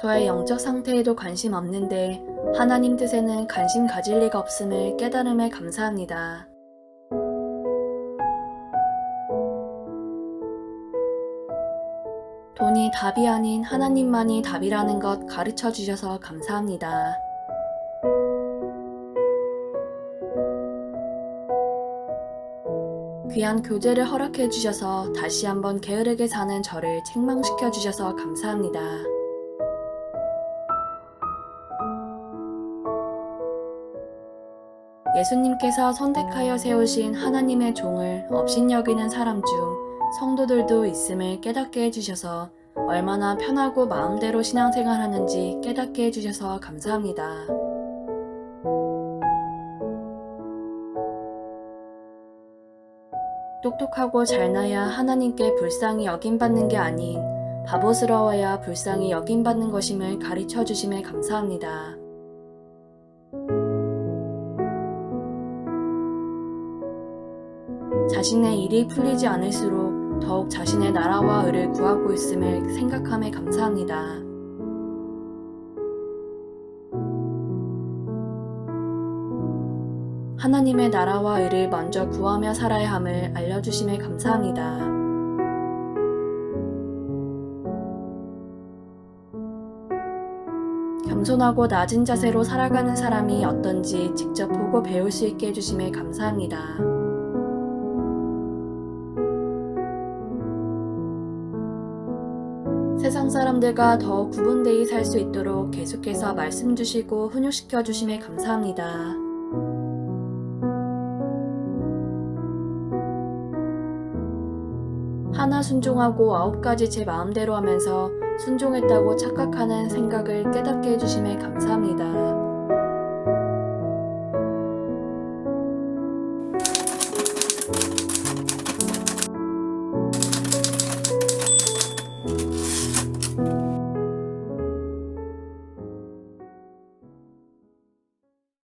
저의 영적 상태에도 관심 없는데 하나님 뜻에는 관심 가질 리가 없음을 깨달음에 감사합니다. 돈이 답이 아닌 하나님만이 답이라는 것 가르쳐 주셔서 감사합니다. 귀한 교제를 허락해 주셔서 다시 한번 게으르게 사는 저를 책망시켜 주셔서 감사합니다. 예수님께서 선택하여 세우신 하나님의 종을 업신여기는 사람 중 성도들도 있음을 깨닫게 해주셔서 얼마나 편하고 마음대로 신앙생활 하는지 깨닫게 해주셔서 감사합니다. 똑똑하고 잘나야 하나님께 불쌍히 여김받는 게 아닌 바보스러워야 불쌍히 여김받는 것임을 가르쳐 주심에 감사합니다. 자신의 일이 풀리지 않을수록 더욱 자신의 나라와 의를 구하고 있음을 생각함에 감사합니다. 하나님의 나라와 의를 먼저 구하며 살아야 함을 알려주심에 감사합니다. 겸손하고 낮은 자세로 살아가는 사람이 어떤지 직접 보고 배울 수 있게 해주심에 감사합니다. 세상 사람들과 더 구분되이 살 수 있도록 계속해서 말씀 주시고 훈육시켜 주심에 감사합니다. 하나 순종하고 아홉 가지 제 마음대로 하면서 순종했다고 착각하는 생각을 깨닫게 해주심에 감사합니다.